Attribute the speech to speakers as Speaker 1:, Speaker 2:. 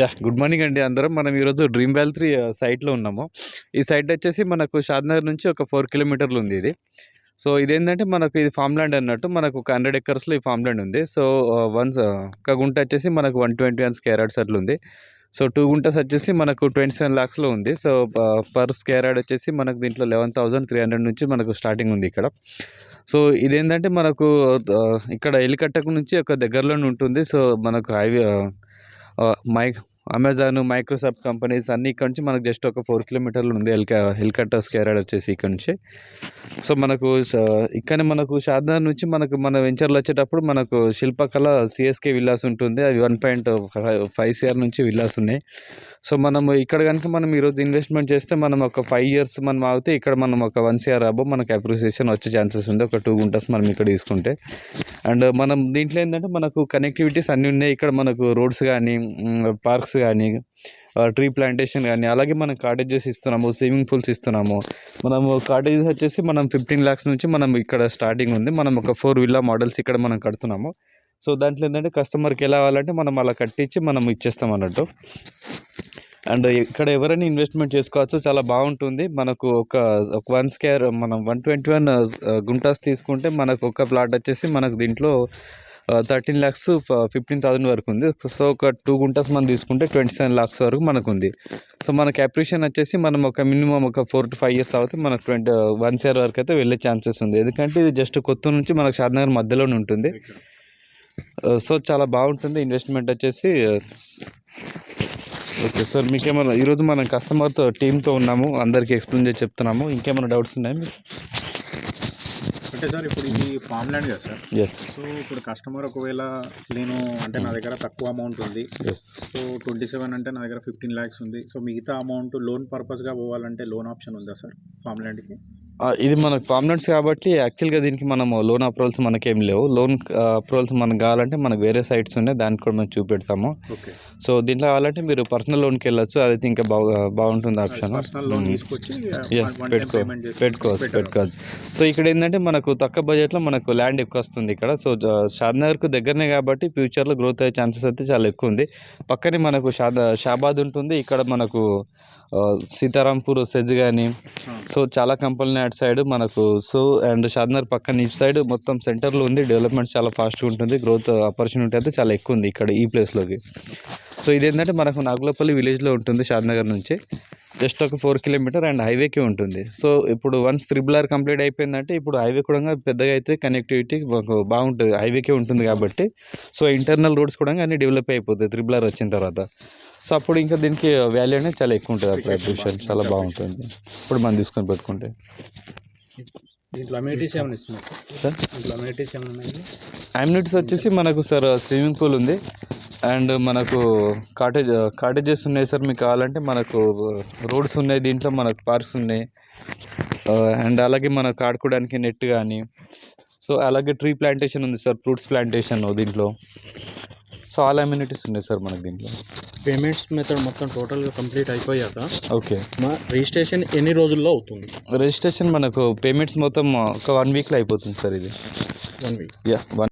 Speaker 1: Yeah good morning అండి అందరం. మనం ఈరోజు డ్రీమ్ వ్యాల్ త్రీ సైట్లో ఉన్నాము. ఈ సైట్ వచ్చేసి మనకు షాద్నగర్ నుంచి ఒక ఫోర్ కిలోమీటర్లు ఉంది ఇది. సో ఇదేంటంటే మనకు ఇది ఫామ్ ల్యాండ్ అన్నట్టు మనకు ఒక హండ్రెడ్ ఎకర్స్లో ఈ ఫామ్ ల్యాండ్ ఉంది. సో వన్స్ ఒక గుంట వచ్చేసి మనకు వన్ ట్వంటీ వన్ స్కేరాడ్స్ అట్లా ఉంది. సో టూ గుంటస్ వచ్చేసి మనకు ట్వంటీ సెవెన్ ల్యాక్స్లో ఉంది. సో పర్ స్కేరాడ్ వచ్చేసి మనకు దీంట్లో లెవెన్ థౌసండ్ త్రీ హండ్రెడ్ నుంచి మనకు స్టార్టింగ్ ఉంది ఇక్కడ. సో ఇదేంటంటే మనకు ఇక్కడ ఎలికట్టకు నుంచి ఒక దగ్గరలోనే ఉంటుంది. సో మనకు highway my Amazon Microsoft companies అన్ని ఇక్కడ నుంచి మనకు జస్ట్ ఒక ఫోర్ కిలోమీటర్లు ఉంది. హెల్కా హెలికాప్టర్స్ కేరాడ్ వచ్చేసి ఇక్కడ నుంచి. సో మనకు ఇక్కడనే మనకు షాద్నగర్ నుంచి మనకు మన వెంచర్లు వచ్చేటప్పుడు మనకు శిల్పకళ సిఎస్కే విల్లాస్ ఉంటుంది. అవి వన్ పాయింట్ ఫైవ్ సిఆర్ నుంచి విల్లాస్ ఉన్నాయి. సో మనం ఇక్కడ కనుక మనం ఈరోజు ఇన్వెస్ట్మెంట్ చేస్తే మనం ఒక ఫైవ్ ఇయర్స్ మనం ఆగితే ఇక్కడ మనం ఒక వన్ సిఆర్ అబో మనకు అప్రిసియేషన్ వచ్చే ఛాన్సెస్ ఉంది. ఒక టూ గుంటస్ మనం ఇక్కడ తీసుకుంటే. అండ్ మనం దీంట్లో ఏంటంటే మనకు కనెక్టివిటీస్ అన్నీ ఉన్నాయి. ఇక్కడ మనకు రోడ్స్ కానీ పార్క్స్ కానీ ట్రీ ప్లాంటేషన్ కానీ అలాగే మనం కాటేజెస్ ఇస్తున్నాము స్విమ్మింగ్ పూల్స్ ఇస్తున్నాము. మనము కాటేజెస్ వచ్చేసి మనం ఫిఫ్టీన్ ల్యాక్స్ నుంచి మనం ఇక్కడ స్టార్టింగ్ ఉంది. మనం ఒక ఫోర్ విల్లా మోడల్స్ ఇక్కడ మనం కడుతున్నాము. సో దాంట్లో ఏంటంటే కస్టమర్కి ఎలా కావాలంటే మనం అలా కట్టించి మనం ఇచ్చేస్తాం అన్నట్టు. అండ్ ఇక్కడ ఎవరైనా ఇన్వెస్ట్మెంట్ చేసుకోవచ్చు చాలా బాగుంటుంది. మనకు ఒక ఒక వన్ స్కేర్ మనం వన్ ట్వంటీ వన్ గుంటాస్ తీసుకుంటే మనకు ఒక ప్లాట్ వచ్చేసి మనకు దీంట్లో థర్టీన్ ల్యాక్స్ ఫిఫ్టీన్ థౌసండ్ వరకు ఉంది. సో ఒక టూ గుంటాస్ మనం తీసుకుంటే ట్వంటీ సెవెన్ ల్యాక్స్ వరకు మనకు ఉంది. సో మనకి అప్రిషియేషన్ వచ్చేసి మనం ఒక మినిమం ఒక ఫోర్ టు ఫైవ్ ఇయర్స్ అవుతే మనకు ట్వంటీ వన్ ఇయర్ వరకు అయితే వెళ్ళే ఛాన్సెస్ ఉంది. ఎందుకంటే ఇది జస్ట్ కొత్త నుంచి మనకు షాద్నగర్ మధ్యలోనే ఉంటుంది. సో చాలా బాగుంటుంది. ఇన్వెస్ట్మెంట్ వచ్చేసి ఓకే సార్ మీకేమైనా ఈరోజు మనం కస్టమర్తో టీంతో ఉన్నాము. అందరికీ ఎక్స్ప్లెయిన్ చేసి చెప్తున్నాము. ఇంకేమైనా డౌట్స్ ఉన్నాయా
Speaker 2: అంటే సార్ ఇప్పుడు ఇది ఫామ్ ల్యాండ్ కదా సార్.
Speaker 1: ఎస్
Speaker 2: సో ఇప్పుడు కస్టమర్ ఒకవేళ నేను అంటే నా దగ్గర తక్కువ అమౌంట్ ఉంది.
Speaker 1: ఎస్
Speaker 2: సో ట్వంటీ సెవెన్ అంటే నా దగ్గర ఫిఫ్టీన్ ల్యాక్స్ ఉంది. సో మిగతా అమౌంట్ లోన్ పర్పస్గా పోవాలంటే లోన్ ఆప్షన్ ఉందా సార్ ఫామ్ ల్యాండ్కి
Speaker 1: ఇది మనకు ఫార్మినెంట్స్ కాబట్టి యాక్చువల్గా దీనికి మనము లోన్ అప్రూవల్స్ మనకేం లేవు. లోన్ అప్రూవల్స్ మనకు కావాలంటే మనకు వేరే సైట్స్ ఉన్నాయి. దానికి కూడా మేము చూపెడతాము. సో దీంట్లో కావాలంటే మీరు పర్సనల్ లోన్కి వెళ్ళొచ్చు. అదైతే ఇంకా బాగా బాగుంటుంది ఆప్షన్
Speaker 2: one time
Speaker 1: పెట్టుకో పెట్టుకోవచ్చు. పెట్టుకోవచ్చు. సో ఇక్కడ ఏంటంటే మనకు తక్కువ బడ్జెట్లో మనకు ల్యాండ్ ఎక్కువ వస్తుంది ఇక్కడ. సో షాద్నగర్కు దగ్గరనే కాబట్టి ఫ్యూచర్లో గ్రోత్ అయ్యే ఛాన్సెస్ అయితే చాలా ఎక్కువ ఉంది. పక్కనే మనకు షాద్ షాబాద్ ఉంటుంది. ఇక్కడ మనకు సీతారాంపూర్ సెజ్ కానీ. సో చాలా కంపెనీ అటు సైడ్ మనకు సో అండ్ షాద్నగర్ పక్కన ఇటు సైడ్ మొత్తం సెంటర్లో ఉంది. డెవలప్మెంట్ చాలా ఫాస్ట్గా ఉంటుంది. గ్రోత్ ఆపర్చునిటీ అయితే చాలా ఎక్కువ ఉంది ఇక్కడ ఈ ప్లేస్లోకి. సో ఇదేంటంటే మనకు నాగులపల్లి విలేజ్లో ఉంటుంది షాద్నగర్ నుంచి. జస్ట్ ఒక ఫోర్ కిలోమీటర్ అండ్ హైవేకి ఉంటుంది. సో ఇప్పుడు వన్స్ త్రిబుల్ ఆర్ కంప్లీట్ అయిపోయిందంటే ఇప్పుడు హైవే కూడా పెద్దగా అయితే కనెక్టివిటీ మాకు బాగుంటుంది. హైవేకే ఉంటుంది కాబట్టి. సో ఇంటర్నల్ రోడ్స్ కూడా అన్ని డెవలప్ అయిపోతాయి త్రిబుల్ ఆర్ వచ్చిన తర్వాత. సో అప్పుడు ఇంకా దీనికి వాల్యూ అనేది చాలా ఎక్కువ ఉంటుంది అప్పుడు అప్రిషియేషన్ చాలా బాగుంటుంది. ఇప్పుడు మనం తీసుకొని పెట్టుకుంటే.
Speaker 2: దీంట్లో అమ్యూనిటీస్ ఏమైనా ఇస్తున్నారు?
Speaker 1: సార్?
Speaker 2: దీంట్లో అమ్యూనిటీస్ ఏమైనా ఉన్నాయి?
Speaker 1: అమ్యూనిటీస్ వచ్చేసి మనకు సార్ స్విమ్మింగ్ పూల్ ఉంది. అండ్ మనకు కాటేజ్ కాటేజెస్ ఉన్నాయి సార్ మీకు కావాలంటే మనకు రోడ్స్ ఉన్నాయి దీంట్లో మనకు పార్క్స్ ఉన్నాయి. అండ్ అలాగే మనకు ఆడుకోవడానికి నెట్ కానీ సో అలాగే ట్రీ ప్లాంటేషన్ ఉంది సార్ ఫ్రూట్స్ ప్లాంటేషన్ దీంట్లో. సో ఆల్ అమ్యూనిటీస్ ఉన్నాయి సార్ మనకు దీంట్లో.
Speaker 3: పేమెంట్స్ మెథడ్ మొత్తం టోటల్గా కంప్లీట్ అయిపోయాక
Speaker 1: ఓకే.
Speaker 3: మా రిజిస్ట్రేషన్ ఎన్ని రోజుల్లో అవుతుంది?
Speaker 1: రిజిస్ట్రేషన్ మనకు పేమెంట్స్ మొత్తం ఒక వన్ వీక్లో అయిపోతుంది సార్ ఇది.
Speaker 3: One week.
Speaker 1: Yeah one